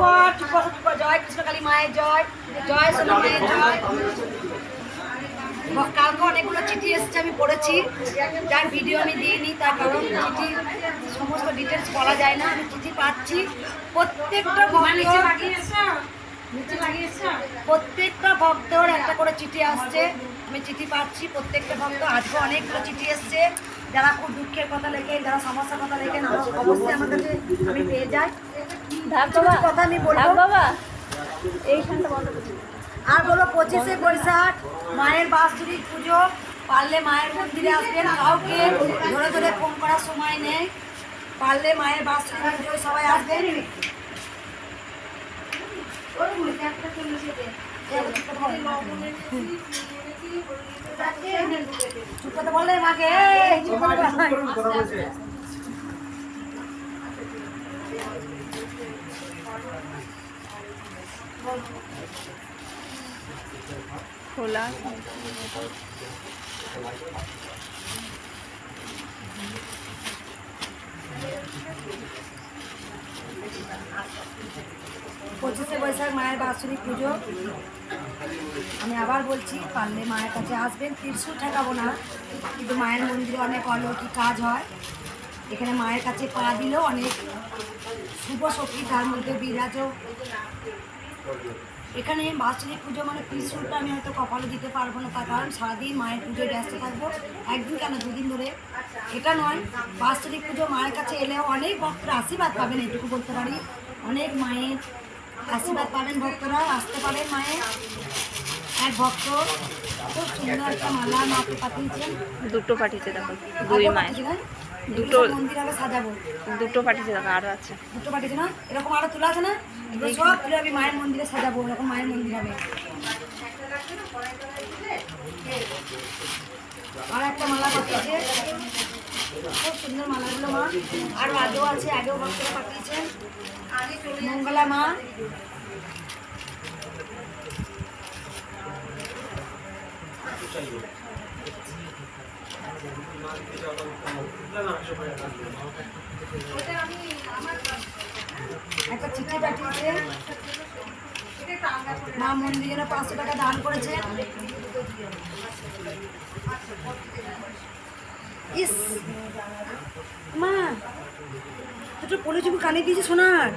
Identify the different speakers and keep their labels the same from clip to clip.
Speaker 1: কর, চুপ কর। জয় কৃষ্ণকালী মায়ের জয় জয় সোনা মায়ের জয়। কালকে অনেকগুলো চিঠি এসেছে আমি পড়েছি। যার ভিডিও আমি দিইনি তার কারণ চিঠি সমস্ত ডিটেলস বলা যায় না। আমি চিঠি পাচ্ছি। প্রত্যেকটা ভক্ত প্রত্যেকটা ভক্তর একটা করে চিঠি আসছে। আমি চিঠি পাচ্ছি প্রত্যেকটা ভক্ত আজকে অনেকগুলো চিঠি এসছে। যারা খুব দুঃখের কথা লেখে যারা সমস্যার কথা লেখে অবশ্যই আমার কাছে আমি পেয়ে যাই।
Speaker 2: ধাপ বাবা।
Speaker 1: কথা আমি বলব?
Speaker 2: বাবা। এইখানটা বন্ধ
Speaker 1: আর বলো পঁচিশে বৈশাখ মায়ের বাৎসরিক পুজো পারলে মায়ের মন্দিরে আসবেন কাউকে ধরে ধরে ফোন করার সময় নেই। পারলে মায়ের বাৎসরিক পুজো সবাই আসবেন। চুপ করতে বললে মাকে। চুপ করতে বল।
Speaker 2: খোলা।
Speaker 1: পঁচিশে বৈশাখ মায়ের বাৎসরিক পুজো। আমি আবার বলছি, পারলে মায়ের কাছে আসবেন। ত্রিশুল ঠেকাবো না, কিন্তু মায়ের মন্দিরে অনেক অলৌকিক কাজ হয়। এখানে মায়ের কাছে পা দিলেও অনেক শুভ শক্তি, তার মধ্যে বিরাজ এখানে বাৎসরিক পুজো মানে ত্রিশুলটা আমি হয়তো কপালে দিতে পারব না তার কারণ সারাদিন মায়ের পুজোয় ব্যস্ত থাকব। একদিন কেন? দুদিন ধরে। এটা নয় বাৎসরিক পুজো মায়ের কাছে এলেও অনেক ভক্তরা আশীর্বাদ পাবেন এটুকু বলতে পারি। অনেক মায়ের আশীর্বাদ পাবেন ভক্তরা আসতে পারেন মায়ের। এক ভক্ত খুব সুন্দর একটা মালা মাকে পাঠিয়েছেন
Speaker 2: দুটো পাঠিয়েছে দেখো দুই মায়ের? দুটো।
Speaker 1: মন্দির আগে সাজাবো।
Speaker 2: দুটো পাঠিয়েছে দেখো আরও আছে।
Speaker 1: দুটো পাঠিয়েছে না? এরকম আরও তোলা আছে না? এগুলো সব তুলে আমি মায়ের মন্দিরে সাজাবো এরকম মায়ের মন্দির হবে। আর একটা মালা পাঠিয়েছে। খুব সুন্দর মালাগুলো মা। আরও আগেও আছে আগেও ভক্তরা পাঠিয়েছেন মঙ্গলা মা। একটা চিঠি পাঠিয়েছে। মা মন্দিরে পাঁচশো টাকা দান করেছে। ইস! মা দুটো পলে চুপু কানে দিয়েছে সোনার।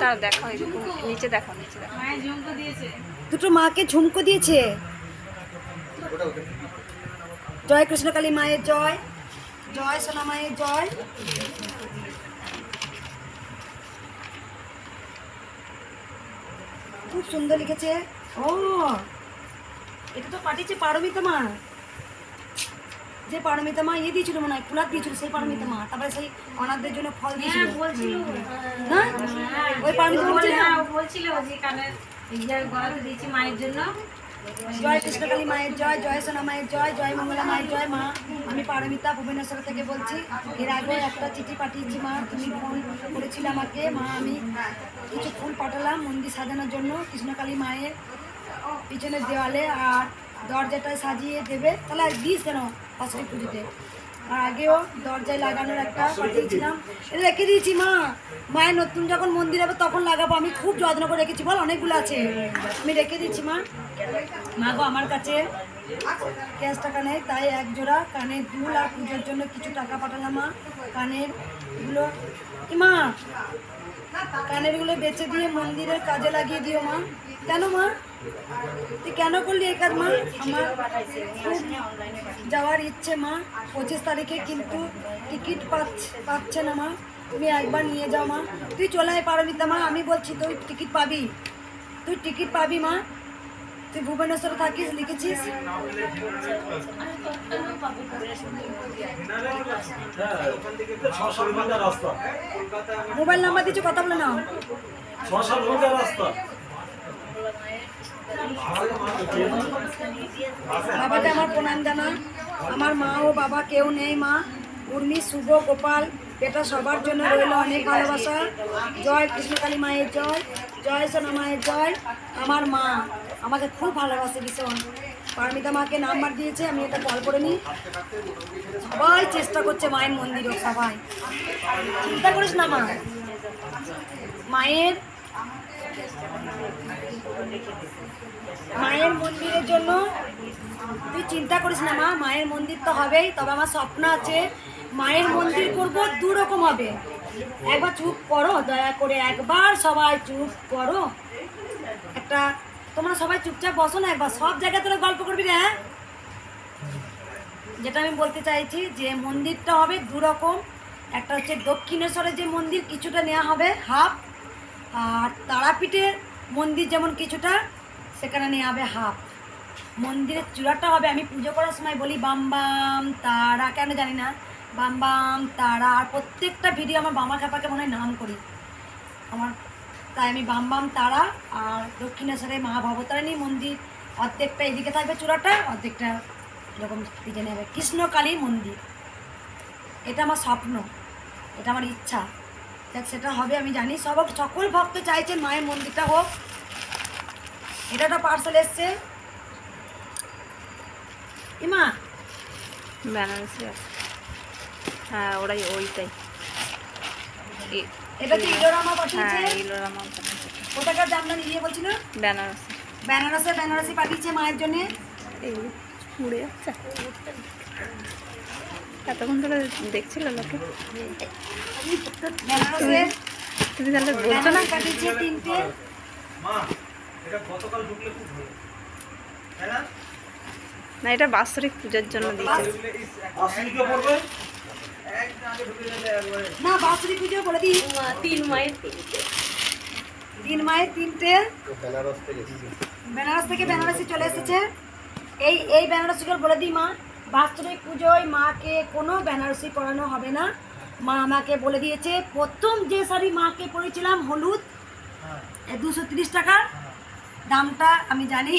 Speaker 2: তার দেখো দেখো, নিচে দেখো নিচে দেখো।
Speaker 1: দুটো মাকে ঝুমকো দিয়েছে। জয় কৃষ্ণকালী মায়ের জয়। জয় সোনা মায়ের জয়। খুব সুন্দর লিখেছে। ও এটা তো পাঠিয়েছে পারমিতা মা। যে পারমিতা মা ইয়ে দিয়েছিল মনে হয় কুলার দিয়েছিল সেই পারমিতা মা। তারপরে সেই অনাথদের জন্য ফল দিয়েছিল। না ওই পারমিতা বলছিল
Speaker 3: হ্যাঁ, বলছিল যে কানের ইয়ে দিয়েছি মায়ের জন্য।
Speaker 1: জয় কৃষ্ণকালী মায়ের জয় জয় সোনা মায়ের জয় জয় মঙ্গলা মায়ের জয়, মা। আমি পারমিতা ভুবনেশ্বর থেকে বলছি, এর আগে একটা চিঠি পাঠিয়েছি, মা, তুমি ফোন করেছিলে আমাকে। মা, আমি কিছু ফুল পাঠালাম মন্দির সাজানোর জন্য কৃষ্ণকালী মায়ের পিছনের দেওয়ালে, আর দরজাটা সাজিয়ে দেবে। তাহলে আর দিস কেন বাসরি পুজোতে। আর আগেও দরজায় লাগানোর একটা পাঠিয়েছিলাম এটা রেখে দিয়েছি, মা। মায়ের নতুন যখন মন্দির হবে তখন লাগাবো। আমি খুব যত্ন করে রেখেছি। বল, অনেকগুলো আছে। আমি রেখে দিচ্ছি মা। মা গো, আমার কাছে ক্যাশ টাকা নেই, তাই এক জোড়া কানের দুল আর পুজোর জন্য কিছু টাকা পাঠালাম, মা। কানেরগুলো মা? কানেরগুলো বেচে দিয়ে মন্দিরের কাজে লাগিয়ে দিও, মা। কেন, মা? তুই কেন করলি এই কাজ মা? আমার যাওয়ার ইচ্ছে মা। পঁচিশ তারিখে কিন্তু টিকিট পাচ্ছে পাচ্ছে না মা। তুমি একবার নিয়ে যাও মা। তুই চলে আয় পারমিতা মা। আমি বলছি তুই টিকিট পাবি? তুই টিকিট পাবি মা? তুই ভুবনেশ্বরে থাকিস লিখেছিস? মোবাইল নাম্বার দিচ্ছ কথা বলে নাও।
Speaker 4: রাস্তা।
Speaker 1: বাবাকে আমার প্রণাম জানা আমার মা ও বাবা কেউ নেই, মা। উর্মি, শুভ, গোপাল এটা সবার জন্য রইল অনেক ভালোবাসা। জয় কৃষ্ণকালী মায়ের জয় জয় সোনা মায়ের জয়। আমার মা আমাকে খুব ভালোবাসে, ভীষণ। পারমিতা মাকে নাম্বার দিয়েছে, আমি এটা কল করে নিই। সবাই চেষ্টা করছে মায়ের মন্দির, সবাই। চিন্তা করিস না মা। মায়ের মায়ের মন্দিরের জন্য তুই চিন্তা করিস না মা, মায়ের মন্দির তো হবেই, তবে আমার স্বপ্ন আছে মায়ের মন্দির করব দু রকম হবে। একবার চুপ করো, দয়া করে একবার সবাই চুপ করো। একটা, তোমরা সবাই চুপচাপ বসো না একবার, সব জায়গায় তোরা গল্প করবি রে হ্যাঁ? যেটা আমি বলতে চাইছি যে মন্দিরটা হবে দু রকম একটা হচ্ছে দক্ষিণেশ্বরের যে মন্দির, কিছুটা নেওয়া হবে, হাফ, আর তারাপীঠের মন্দির যেমন কিছুটা, সেখানে নেওয়া হবে হাফ মন্দিরের চূড়াটা হবে, আমি পুজো করার সময় বলি, বাম বাম তারা, কেন জানি না? বাম বাম তারা, আর প্রত্যেকটা ভিডিও আমার বামা খাপাকে মনে হয় নাম করি। আমার, তাই আমি বাম বাম তারা আর দক্ষিণেশ্বরে মা ভবতারিণী মন্দির, অর্ধেকটা এদিকে থাকবে চূড়াটা, অর্ধেকটা এরকম ডিজাইন হবে। কৃষ্ণকালী মন্দির। এটা আমার স্বপ্ন, এটা আমার ইচ্ছা। দেখ সেটা হবে আমি জানি। সব সকল ভক্ত চাইছেন মায়ের মন্দিরটা হোক। এটা একটা পার্সেল এসছে। ইমা।
Speaker 2: বেনারসি হ্যাঁ ওরাই ওইটাই।
Speaker 1: এটা কি ইলোরামা
Speaker 2: হ্যাঁ
Speaker 1: পাঠিয়েছে।
Speaker 2: আমার
Speaker 1: কোথাকার জামদানি ইয়ে বলছিল?
Speaker 2: বেনারসি
Speaker 1: বেনারসে বেনারসি পাঠিয়েছে মায়ের জন্য।
Speaker 2: উড়ে যাচ্ছে। এতক্ষণ ধরে দেখছিল লোকে?
Speaker 1: বেনারসে
Speaker 2: তুমি তাহলে বলছো না?
Speaker 1: তিনটে?
Speaker 4: না
Speaker 2: এটা বাৎসরিক পুজোর জন্য দিয়েছে।
Speaker 1: না বাসুরি পুজো বলে দিই।
Speaker 2: তিন মায়ের
Speaker 1: তিন মায়ের তিনটে। বেনারস থেকে বেনারসি চলে এসেছে। এই এই বেনারসিগুলো বলে দিই মা। বাৎসরিক পুজোয় মাকে কোনো বেনারসি পরানো হবে না। মা আমাকে বলে দিয়েছে প্রথম যে শাড়ি মাকে পরেছিলাম হলুদ দুশো তিরিশ টাকা দামটা আমি জানি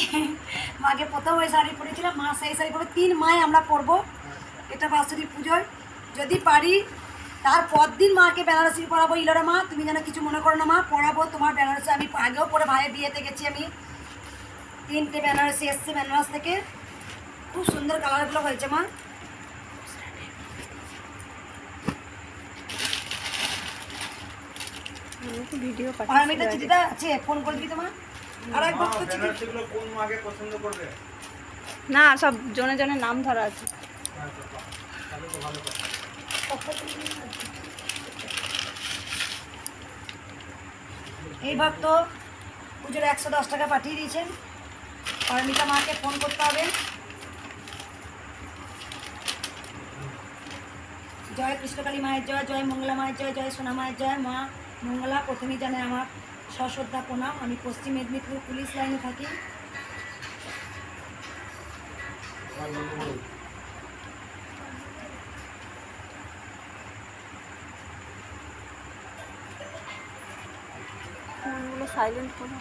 Speaker 1: মাকে প্রথম ওই শাড়ি পরেছিলাম মা সেই শাড়ি পরে তিন মায় আমরা পরবো। এটা বাৎসরিক পুজোয়। যদি পারি তারপর দিন মাকে বেনারসি পরাবো। ইলোরা মা তুমি যেন কিছু মনে করো না মা পরাবো। তোমার বেনারসি আমি আগেও পরে ভাইয়ের বিয়েতে গেছি আমি। তিনটে বেনারসি এসছে বেনারস থেকে। খুব সুন্দর কালারগুলো হয়েছে মা।
Speaker 2: ভিডিও
Speaker 1: আর চিঠিটা আছে ফোন করে দিবি তোমার আর এক ভক্ত চিঠি
Speaker 4: কোন মাকে পছন্দ করবে?
Speaker 2: না সব জনে জনে নাম ধরা আছে।
Speaker 4: তাহলে তো
Speaker 1: এই ভক্ত পুজোর একশো দশ টাকা পাঠিয়ে দিয়েছেন। পারমিতা মাকে ফোন করতে হবে। জয় কৃষ্ণকালী মায়ের জয় জয় মঙ্গলা মায়ের জয় জয় সোনা মায়ের জয়। মা মঙ্গলা, প্রথমেই জানে আমার সশ্রদ্ধা প্রণাম। আমি পশ্চিম মেদিনীপুর পুলিশ লাইনে থাকি।
Speaker 2: সাইলেন্ট করো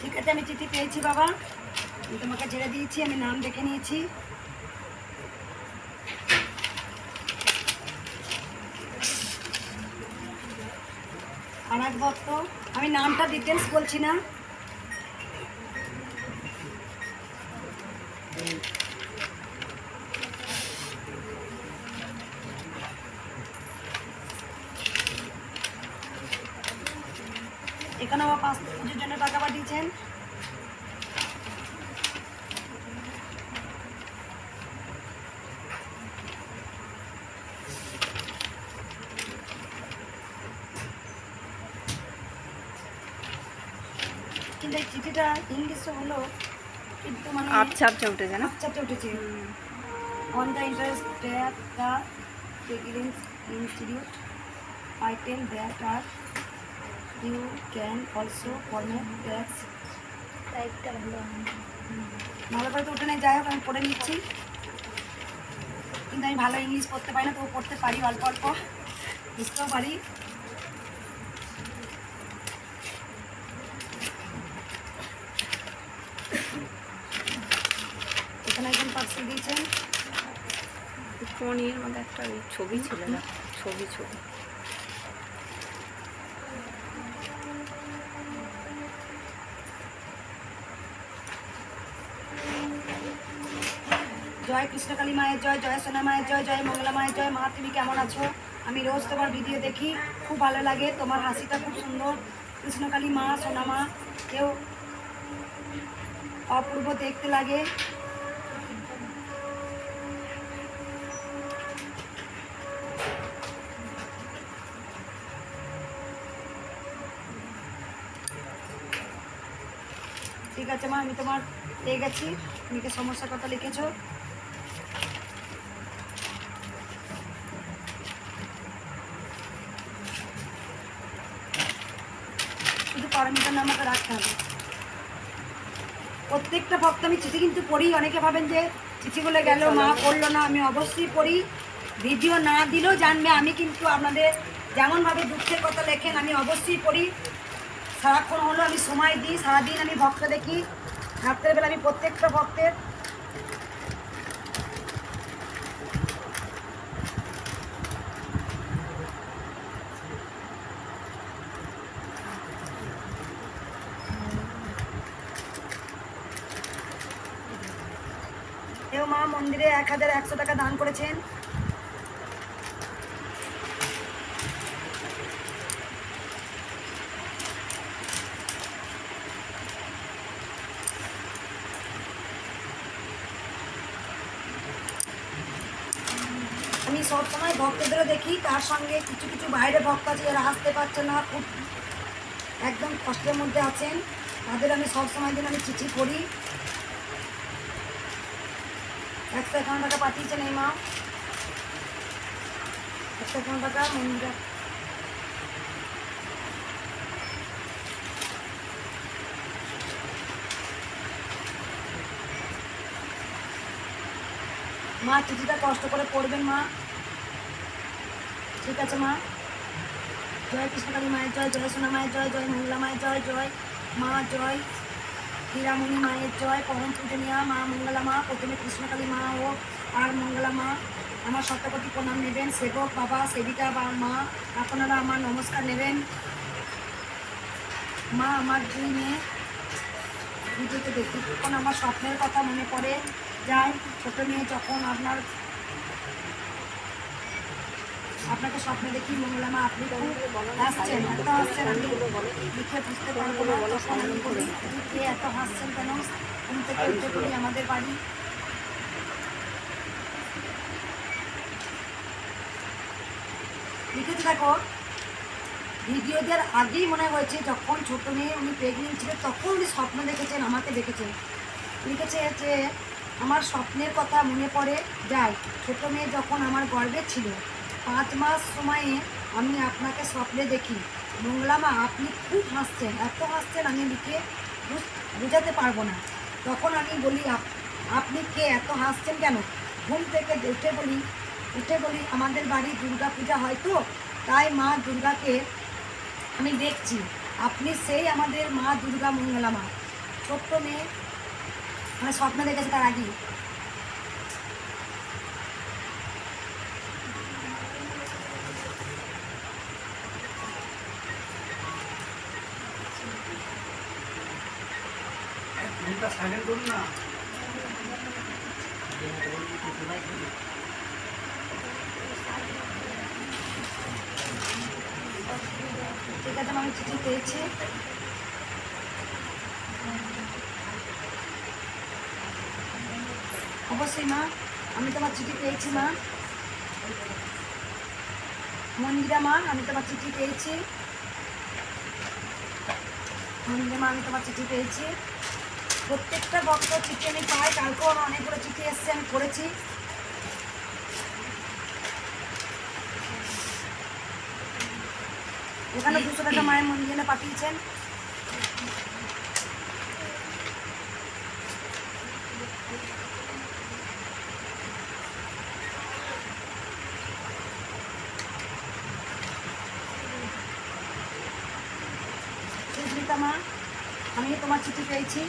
Speaker 1: ঠিক আছে, আমি চিঠি পেয়েছি বাবা। আমি তোমাকে ছেড়ে দিয়েছি, আমি নাম দেখে নিয়েছি। আর এক আমি নামটা ডিটেলস বলছি না। এখানে আমার পাঁচ পুজোর জন্য টাকা পাঠিয়েছেন। কিন্তু এই চিঠিটা ইংলিশে হলো কিন্তু মানে
Speaker 2: আবছা আবছা উঠেছে না?
Speaker 1: চাপটা উঠেছে। On the interest that the beginnings institute I tell that are you can also connect tracks ভালো ভালো করে তো ওখানে যাই হোক আমি পড়ে নিচ্ছি। কিন্তু আমি ভালো ইংলিশ পড়তে পারি না তবু পড়তে পারি অল্প অল্প। বুঝতেও পারি। এখানে
Speaker 2: একজন দিয়েছেন। মধ্যে একটা ছবি ছিল না ছবি ছবি।
Speaker 1: জয় কৃষ্ণকালী মায়ের জয় জয় সোনা মায়ের জয় জয় মঙ্গলা মায়ের জয়। মা, তুমি কেমন আছো? আমি রোজ তোমার ভিডিও দেখি। খুব ভালো লাগে। তোমার হাসিটা খুব সুন্দর। কৃষ্ণকালী মা, সোনা মা, কেউ অপূর্ব দেখতে লাগে। ঠিক আছে মা, আমি তোমার পেয়ে গেছি। তুমি কি সমস্যার কথা লিখেছো? শুধু পারমিটার রাখতে হবে। প্রত্যেকটা ভক্ত আমি চিঠি কিন্তু পড়ি, অনেকে ভাবেন যে চিঠিগুলো গেল, মা পড়ল না, আমি অবশ্যই পড়ি। ভিডিও না দিলেও জানবে, আমি কিন্তু আপনাদের যেমনভাবে দুঃখের কথা লেখেন, আমি অবশ্যই পড়ি। সারাক্ষণ হলো আমি সময় দিই, সারাদিন আমি ভক্ত দেখি। রাত্রেবেলা আমি প্রত্যেকটা ভক্তের মা মন্দিরে এক হাজার একশো টাকা দান করেছেন। আমি সবসময় ভক্তদেরও দেখি, তার সঙ্গে কিছু কিছু বাইরে ভক্ত আছে যারা আসতে পারছে না, খুব একদম কষ্টের মধ্যে আছেন। তাদের আমি সবসময় দিন আমি চিঠি করি একশো একান্ন টাকা পাঠিয়েছেন এই মা একশো একান্ন টাকা মন্দিরা মা চিঠিটা কষ্ট করে পড়বেন, মা। ঠিক আছে, মা। জয় কৃষ্ণকালী মায়ের জয় জয় সোনা মায়ের জয় জয় মঙ্গলা মায়ের জয় জয় মা, জয় হীরামণি মায়ের জয় পরম পূজনীয়া মা মঙ্গলা মা প্রথমে কৃষ্ণকালী মা ও আর মঙ্গলা মা আমার সপ্তপতি প্রণাম নেবেন সেবক বাবা সেবিকা বা মা আপনারা আমার নমস্কার নেবেন মা আমার দুই মেয়ে ভিডিওতে দেখি। তখন আমার স্বপ্নের কথা মনে পড়ে। যায় ছোটো মেয়ে যখন আপনার আপনাকে স্বপ্নে দেখি মঙ্গলা মা আপনি হাসছেন, এত হাসছেন আমি লিখে বুঝতে পারব না তখন আমি বলি কে এত হাসছেন কেন? ঘুম থেকে উঠে পড়ি আমাদের বাড়ি। লিখেছি দেখো, ভিডিও দেওয়ার আগেই মনে হয়েছে, যখন ছোট মেয়ে উনি প্রেগনেন্ট ছিল তখন উনি স্বপ্ন দেখেছেন, আমাকে দেখেছেন। লিখেছে যে, আমার স্বপ্নের কথা মনে পড়ে যায় ছোট মেয়ে যখন আমার গর্বে ছিল পাঁচ মাস সময়ে আমি আপনাকে স্বপ্নে দেখি। মঙ্গলামা, আপনি খুব হাসছেন। এত হাসছেন আমি লিখে বুঝ- বোঝাতে পারব না। তখন আমি বলি, আপ- আপনি কে? এত হাসছেন কেন? ঘুম থেকে উঠে বলি উঠে বলি, আমাদের বাড়ি দুর্গা পূজা হয় তো? তাই মা দুর্গাকে আমি দেখছি। আপনি সেই আমাদের মা দুর্গা মঙ্গলা মা ছোট্ট মেয়ে মানে স্বপ্ন দেখেছে তার আগেই।
Speaker 4: ফোনটা সাইলেন্ট করুন না।
Speaker 1: ঠিক আছে আমি চিঠি পেয়েছি। অবশ্যই, মা, আমি তোমার চিঠি পেয়েছি, মা। মন্দিরা, মা, আমি তোমার চিঠি পেয়েছি। মন্দিরা, মা, আমি তোমার চিঠি পেয়েছি। প্রত্যেকটা ভক্ত চিঠি আমি পাই কালকেও আমার অনেকগুলো চিঠি এসছে আমি করেছি। এখানে দুশো টাকা মায়ের মন্দিরে পাঠিয়েছেন সুস্মিতা মা আমি তোমার চিঠি পেয়েছি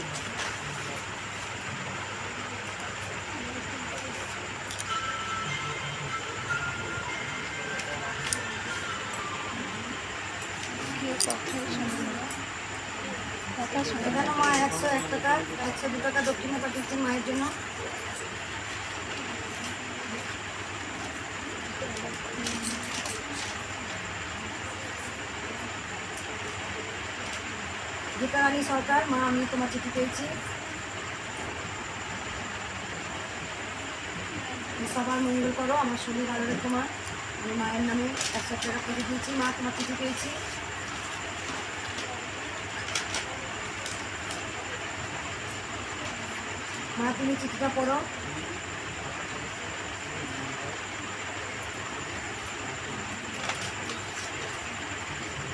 Speaker 2: কেউ কথাই শুনবে না কথা শুনবে না
Speaker 1: এখানে মা একশো, এক টাকা, একশো দু দক্ষিণে পাঠিয়েছেন মায়ের জন্য। গীতা সরকার, মা, আমি তোমার চিঠি পেয়েছি। সবার মঙ্গল করো, আমার শরীর ভালো রেখো মা। আমি মায়ের নামে একশো টাকা করে দিয়েছি। মা, তোমার চিঠি পেয়েছি। মা, তুমি চিঠিটা পড়ো।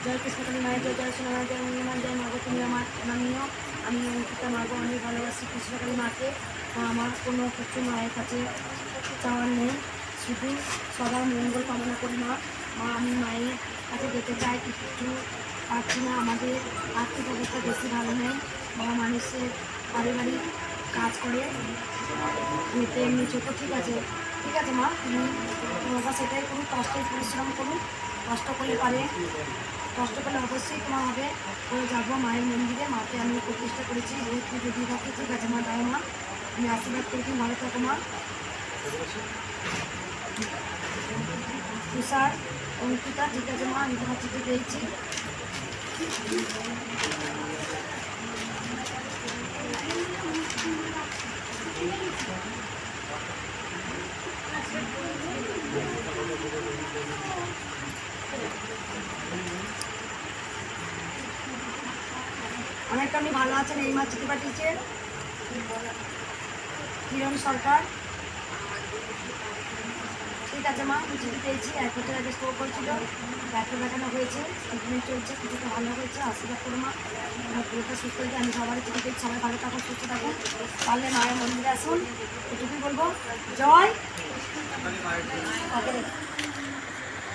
Speaker 1: জয় কৃষ্ণকালী মায়ের জয় জয় সোনা জয় মঙ্গলমান জয় মাগো, তুমি আমার নামিও আমি অঙ্কিতা মাগো অনেক ভালোবাসি কৃষ্ণকালী মাকে। আমার কোনো কিছু মায়ের কাছে চাওয়ার নেই। শুধু সবার মঙ্গল কামনা করি মা। মা, আমি মায়ের কাছে যেতে চাই কিছু পারছি না আমাদের আর্থিক অবস্থা বেশি ভালো নেই। মা, মানুষের পারিবারিক কাজ করে। এতে এমনি ছোটো ঠিক আছে। ঠিক আছে মা, তুমি কাছে সেটাই করুন কষ্টের পরিশ্রম করুন কষ্ট করলে পারে। কষ্ট করলে অবশ্যই তোমার হবে। করে যাব মায়ের মন্দিরে। মাকে আমি প্রতিষ্ঠা করেছি। যেহেতু যদি থাকে ঠিক আছে মা দাও মা। আমি আশীর্বাদ করি তুমি ভালো থাকো মা। তুষার, অঙ্কিতা, ঠিক আছে মা, আমি তোমার চিঠি পেয়েছি। অনেকটা আপনি ভালো আছেন এই মাছ চিঠি পাঠিয়েছে কিরণ সরকার। ঠিক আছে, মা? চিঠি পেয়েছি, এক বছর আগে স্টোর করছিল। ডাক্তার দেখানো হয়েছে ট্রিটমেন্ট চলছে কিছুটা ভালো হয়েছে, আশীর্বাদ করো মা। আমার পুরোটা সুস্থ হয়েছে আমি সবারই চিঠি পেয়েছি, সবাই ভালো থাকুন সুস্থ থাকুন পারলে মায়ের মন্দিরে আসুন, এটুকুই বলব। জয়!